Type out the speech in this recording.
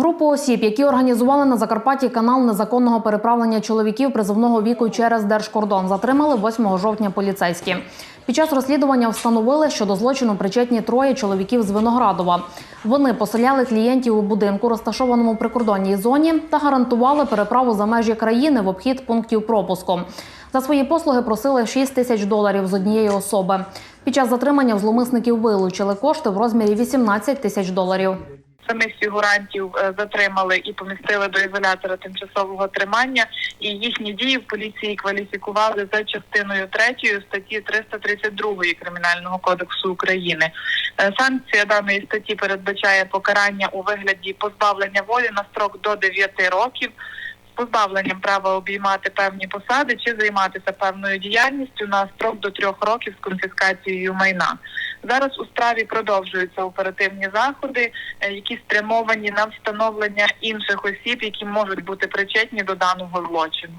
Групу осіб, які організували на Закарпатті канал незаконного переправлення чоловіків призовного віку через держкордон, затримали 8 жовтня поліцейські. Під час розслідування встановили, що до злочину причетні троє чоловіків з Виноградова. Вони поселяли клієнтів у будинку, розташованому прикордонній зоні, та гарантували переправу за межі країни в обхід пунктів пропуску. За свої послуги просили 6 тисяч доларів з однієї особи. Під час затримання в зловмисників вилучили кошти в розмірі 18 тисяч доларів. Самих фігурантів е, затримали і помістили до ізолятора тимчасового тримання, і їхні дії в поліції кваліфікували за частиною 3 статті 332 Кримінального кодексу України. Е, Санкція даної статті передбачає покарання у вигляді позбавлення волі на строк до 9 років. Позбавленням права обіймати певні посади чи займатися певною діяльністю на строк до трьох років з конфіскацією майна. Зараз у справі продовжуються оперативні заходи, е, які спрямовані на встановлення інших осіб, які можуть бути причетні до даного злочину.